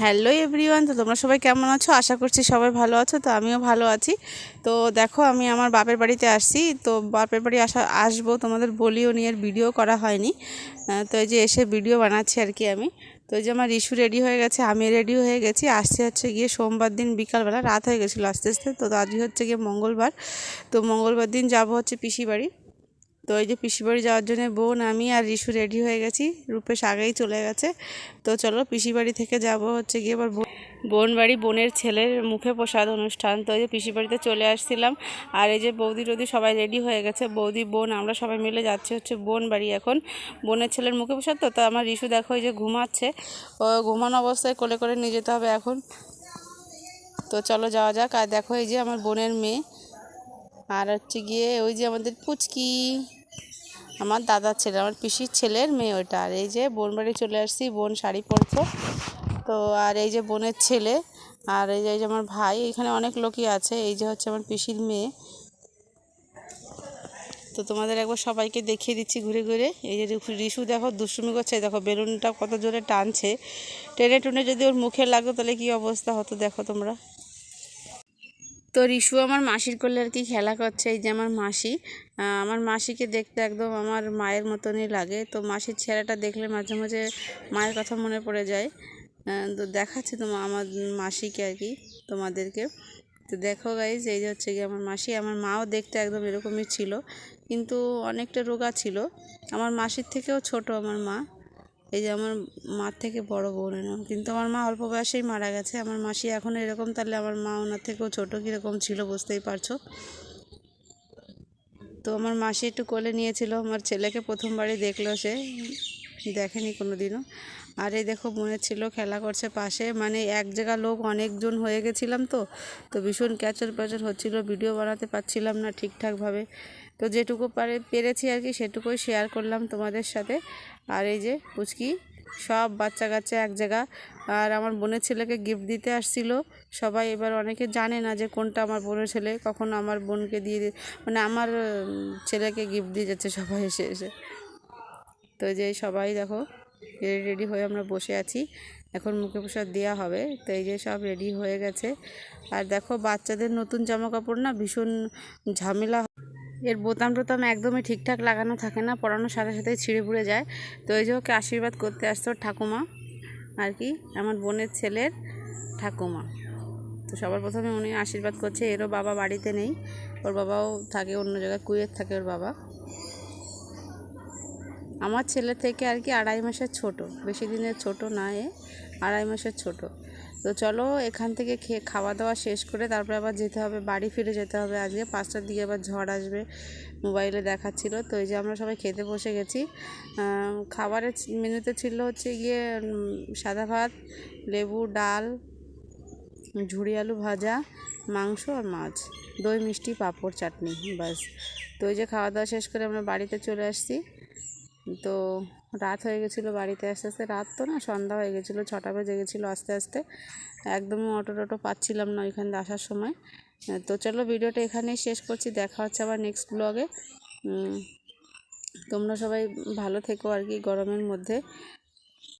Hello everyone, তো তোমরা সবাই কেমন আছো? আশা করছি সবাই ভালো আছো, তো আমিও ভালো আছি। তো দেখো, আমি আমার বাপের বাড়িতে আসছি। তো বাপের বাড়ি আসা, আসব তোমাদের বলিও নিয়ে, আর ভিডিও করা হয়নি। তো এই যে এসে ভিডিও বানাচ্ছি আর কি আমি। তো যে আমার ইস্যু রেডি হয়ে গেছে, আমি রেডি হয়ে গেছি। আসছে হচ্ছে গিয়ে সোমবার দিন বিকালবেলা, রাত হয়ে গেছিল আস্তে আস্তে। তো আজকে হচ্ছে গিয়ে মঙ্গলবার। তো মঙ্গলবার দিন যাব হচ্ছে পিসি বাড়ি। তো এই যে পিসি বাড়ি যাওয়ার জন্য বোন, আমি আর রিশু রেডি হয়ে গেছি। রূপেশ আগেই চলে গেছে। তো চলো পিসি বাড়ি থেকে যাব হচ্ছে গিয়ে, এবার বোন- বাড়ি বোনের ছেলের মুখে প্রসাদ অনুষ্ঠান। তো এই যে পিসি বাড়িতে চলে আসছিলাম, আর এই যে বৌদি টৌদি সবাই রেডি হয়ে গেছে। বৌদি, বোন, আমরা সবাই মিলে যাচ্ছি হচ্ছে বোন বাড়ি এখন। বোনের ছেলের মুখে প্রসাদ তো তো আমার রিশু দেখো এই যে ঘুমাচ্ছে। ও ঘুমানো অবস্থায় কোলে করে নিয়ে যেতে হবে এখন। তো চলো যাওয়া যাক। আর দেখো এই যে আমার বোনের মেয়ে। আর হচ্ছে গিয়ে ওই যে আমাদের পুচকি। আমার দাদার ছেলে, আমার পিসির ছেলের মেয়ে ওটা আর এই যে বোন বাড়ি চলে আসছি, বোন শাড়ি পরছে। তো আর এই যে বোনের ছেলে, আর এই যে এই যে আমার ভাই, এখানে অনেক লোকই আছে। এই যে হচ্ছে আমার পিসির মেয়ে। তো তোমাদের একবার সবাইকে দেখিয়ে দিচ্ছি ঘুরে ঘুরে। এই যে রিশু দেখো, দুষ্টুমি করছে। দেখো, বেলুনটা কত জোরে টানছে। টেনে টুনে যদি ওর মুখে লাগতো তাহলে কী অবস্থা হতো দেখো তোমরা। তো রিশু আমার মাসির কোলে আর কি খেলা করছে, এই যে আমার মাসি। আমার মাসিকে দেখতে একদম আমার মায়ের মতনই লাগে। তো মাসির ছেলেটা দেখলে মাঝে মাঝে মায়ের কথা মনে পড়ে যায়। তো দেখাচ্ছে তো আমার মাসিকে আর কি, তোমাদেরকে। তো দেখো গাইজ এই যে হচ্ছে কি আমার মাসি। আমার মাও দেখতে একদম এরকমই ছিল, কিন্তু অনেকটা রোগা ছিল। আমার মাসির থেকেও ছোট আমার মা। এই যে আমার মার থেকে বড় বোন এরকম কিন্তু আমার মা অল্প বয়সেই মারা গেছে। আমার মাসি এখন এরকম, তাহলে আমার মা ওনার থেকেও ছোটো কীরকম ছিল বুঝতেই পারছ? তো আমার মাসি একটু কোলে নিয়েছিল। আমার ছেলেকে প্রথমবারই দেখল সে। দেখেনি কোনো দিনও আর এই দেখো, বোনের ছিল খেলা করছে পাশে। মানে এক জায়গা লোক অনেকজন হয়ে গেছিলাম তো। তো ভীষণ ক্যাচর প্যাচর হচ্ছিল। ভিডিও বানাতে পারছিলাম না ঠিকঠাকভাবে। তো যেটুকু পারে, পেরেছি আর কি, সেটুকুই শেয়ার করলাম তোমাদের সাথে। আর এই যে পুচকি, সব বাচ্চা কাচ্চা এক জায়গা। আর আমার বোনের ছেলেকে গিফট দিতে আসছিল। সবাই এবার অনেকে জানে না যে কোনটা আমার বোনের ছেলে। কখন আমার বোনকে দিয়ে মানে আমার ছেলেকে গিফট দিয়ে যাচ্ছে সবাই এসে এসে। তো যে সবাই দেখো রেডি রেডি হয়ে আমরা বসে আছি। এখন মুখে প্রসাদ দেওয়া হবে। তো এই যে সব রেডি হয়ে গেছে। আর দেখো, বাচ্চাদের নতুন জামা কাপড় না ভীষণ ঝামেলা। এর বোতাম টোতাম একদমই ঠিকঠাক লাগানো থাকে না, পড়ানোর সাথে সাথে ছিঁড়ে পুড়ে যায়। তো এই যে ওকে আশীর্বাদ করতে আসতো ঠাকুমা আর কি, আমার বোনের ছেলের ঠাকুমা। তো সবার প্রথমে উনি আশীর্বাদ করছে, এরও বাবা বাড়িতে নেই, ওর বাবাও থাকে অন্য জায়গায়, কুয়েত থাকে ওর বাবা। আমার ছেলে থেকে আর কি আড়াই মাসের ছোট, বেশি দিনের ছোট না এ, আড়াই মাসের ছোট। তো চলো এখান থেকে খেয়ে খাওয়া দাওয়া শেষ করে তারপরে আবার যেতে হবে, বাড়ি ফিরে যেতে হবে আজকে। পাঁচটার দিকে আবার ঝড় আসবে, মোবাইলে দেখাচ্ছিল। তো এই যে আমরা সবাই খেতে বসে গেছি। খাবারের মেনুতে ছিল হচ্ছে গিয়ে সাদা ভাত, লেবু, ডাল ঝুড়ি আলু ভাজা, মাংস আর মাছ। দই, মিষ্টি, পাঁপড়, চাটনি, ব্যাস। তো ওই যে খাওয়া দাওয়া শেষ করে আমরা বাড়িতে চলে আসছি। তো রাত হয়ে গেছিল বাড়িতে আস্তে আস্তে। রাত তো না, সন্ধ্যা হয়ে গেছিল, ছটা বেজে গেছিল আস্তে আস্তে। একদমই অটো টটো পাচ্ছিলাম না ওইখান দিয়ে আসার সময়। তো চলো ভিডিওটা এখানেই শেষ করছি, দেখা হচ্ছে আবার নেক্সট ব্লগে তোমরা সবাই ভালো থেকো আর কি গরমের মধ্যে।